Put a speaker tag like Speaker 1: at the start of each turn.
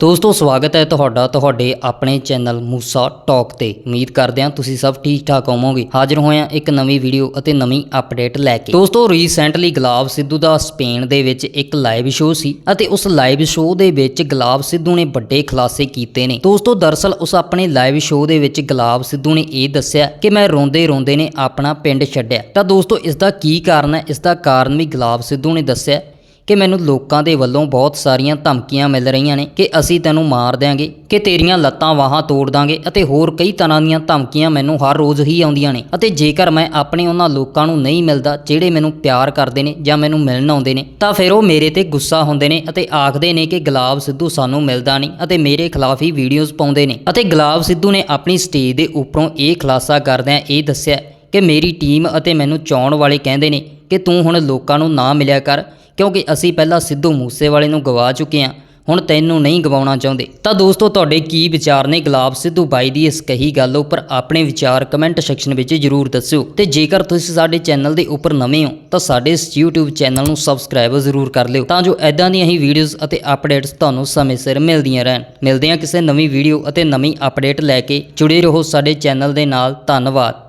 Speaker 1: ਦੋਸਤੋ, ਸਵਾਗਤ ਹੈ ਤੁਹਾਡਾ, ਤੁਹਾਡੇ ਆਪਣੇ ਚੈਨਲ ਮੂਸਾ ਟਾਕ ਤੇ। ਉਮੀਦ ਕਰਦੇ ਹਾਂ ਤੁਸੀਂ ਸਭ ਠੀਕ ਠਾਕ ਹੋਵੋਗੇ। ਹਾਜ਼ਰ ਹੋਏ ਹਾਂ ਇੱਕ ਨਵੀਂ ਵੀਡੀਓ ਅਤੇ ਨਵੀਂ ਅਪਡੇਟ ਲੈ ਕੇ। ਦੋਸਤੋ ਰੀਸੈਂਟਲੀ ਗੁਲਾਬ ਸਿੱਧੂ ਦਾ ਸਪੇਨ ਦੇ ਵਿੱਚ ਇੱਕ ਲਾਈਵ ਸ਼ੋਅ ਸੀ ਅਤੇ ਉਸ ਲਾਈਵ ਸ਼ੋਅ ਦੇ ਵਿੱਚ ਗੁਲਾਬ ਸਿੱਧੂ ਨੇ ਵੱਡੇ ਖੁਲਾਸੇ ਕੀਤੇ ਨੇ। ਦੋਸਤੋ ਦਰਸਲ ਉਸ ਆਪਣੇ ਲਾਈਵ ਸ਼ੋਅ ਦੇ ਵਿੱਚ ਗੁਲਾਬ ਸਿੱਧੂ ਨੇ ਇਹ ਦੱਸਿਆ ਕਿ ਮੈਂ ਰੋਂਦੇ ਰੋਂਦੇ ਨੇ ਆਪਣਾ ਪਿੰਡ ਛੱਡਿਆ। ਤਾਂ ਦੋਸਤੋ, ਇਸ ਦਾ ਕੀ ਕਾਰਨ ਹੈ? ਇਸ ਦਾ ਕਾਰਨ ਵੀ ਗੁਲਾਬ ਸਿੱਧੂ ਨੇ ਦੱਸਿਆ ਕਿ ਮੈਨੂੰ ਲੋਕਾਂ ਦੇ ਵੱਲੋਂ ਬਹੁਤ ਸਾਰੀਆਂ ਧਮਕੀਆਂ ਮਿਲ ਰਹੀਆਂ ਨੇ ਕਿ ਅਸੀਂ ਤੈਨੂੰ ਮਾਰ ਦਿਆਂਗੇ, ਕਿ ਤੇਰੀਆਂ ਲੱਤਾਂ ਵਾਹਾਂ ਤੋੜ ਦਾਂਗੇ ਅਤੇ ਹੋਰ ਕਈ ਤਰ੍ਹਾਂ ਦੀਆਂ ਧਮਕੀਆਂ ਮੈਨੂੰ ਹਰ ਰੋਜ਼ ਹੀ ਆਉਂਦੀਆਂ ਨੇ। ਅਤੇ ਜੇਕਰ ਮੈਂ ਆਪਣੇ ਉਹਨਾਂ ਲੋਕਾਂ ਨੂੰ ਨਹੀਂ ਮਿਲਦਾ ਜਿਹੜੇ ਮੈਨੂੰ ਪਿਆਰ ਕਰਦੇ ਨੇ ਜਾਂ ਮੈਨੂੰ ਮਿਲਣ ਆਉਂਦੇ ਨੇ, ਤਾਂ ਫਿਰ ਉਹ ਮੇਰੇ ਤੇ ਗੁੱਸਾ ਹੁੰਦੇ ਨੇ ਅਤੇ ਆਖਦੇ ਨੇ ਕਿ ਗੁਲਾਬ ਸਿੱਧੂ ਸਾਨੂੰ ਮਿਲਦਾ ਨਹੀਂ ਅਤੇ ਮੇਰੇ ਖਿਲਾਫ ਹੀ ਵੀਡੀਓਜ਼ ਪਾਉਂਦੇ ਨੇ। ਅਤੇ ਗੁਲਾਬ ਸਿੱਧੂ ਨੇ ਆਪਣੀ ਸਟੇਜ ਦੇ ਉੱਪਰੋਂ ਇਹ ਖੁਲਾਸਾ ਕਰਦਿਆਂ ਇਹ ਦੱਸਿਆ ਕਿ ਮੇਰੀ ਟੀਮ ਅਤੇ ਮੈਨੂੰ ਚਾਉਣ ਵਾਲੇ ਕਹਿੰਦੇ ਨੇ ਕਿ ਤੂੰ ਹੁਣ ਲੋਕਾਂ ਨੂੰ ਨਾ ਮਿਲਿਆ ਕਰ, ਕਿਉਂਕਿ ਅਸੀਂ ਪਹਿਲਾਂ ਸਿੱਧੂ ਮੂਸੇਵਾਲੇ ਨੂੰ ਗਵਾ ਚੁੱਕੇ ਹਾਂ ਹੁਣ ਤੈਨੂੰ ਨਹੀਂ ਗਵਾਉਣਾ ਚਾਹੁੰਦੇ। ਤਾਂ ਦੋਸਤੋ, ਤੁਹਾਡੇ ਕੀ ਵਿਚਾਰ ਨੇ ਗੁਲਾਬ ਸਿੱਧੂ ਬਾਈ ਦੀ ਇਸ ਕਹੀ ਗੱਲ ਉੱਪਰ? ਆਪਣੇ ਵਿਚਾਰ ਕਮੈਂਟ ਸੈਕਸ਼ਨ ਵਿੱਚ ਜਰੂਰ ਦੱਸਿਓ। ਤੇ ਜੇਕਰ ਤੁਸੀਂ ਸਾਡੇ ਚੈਨਲ ਦੇ ਉੱਪਰ ਨਵੇਂ ਹੋ, ਤਾਂ ਸਾਡੇ ਇਸ YouTube ਚੈਨਲ ਨੂੰ ਸਬਸਕ੍ਰਾਈਬ ਜ਼ਰੂਰ ਕਰ ਲਿਓ, ਤਾਂ ਜੋ ਐਦਾਂ ਦੀਆਂ ਹੀ ਵੀਡੀਓਜ਼ ਅਤੇ ਅਪਡੇਟਸ ਤੁਹਾਨੂੰ ਸਮੇਂ ਸਿਰ ਮਿਲਦੀਆਂ ਰਹਿਣ। ਮਿਲਦੇ ਹਾਂ ਕਿਸੇ ਨਵੀਂ ਵੀਡੀਓ ਅਤੇ ਨਵੀਂ ਅਪਡੇਟ ਲੈ ਕੇ। ਜੁੜੇ ਰਹੋ ਸਾਡੇ ਚੈਨਲ ਦੇ ਨਾਲ। ਧੰਨਵਾਦ।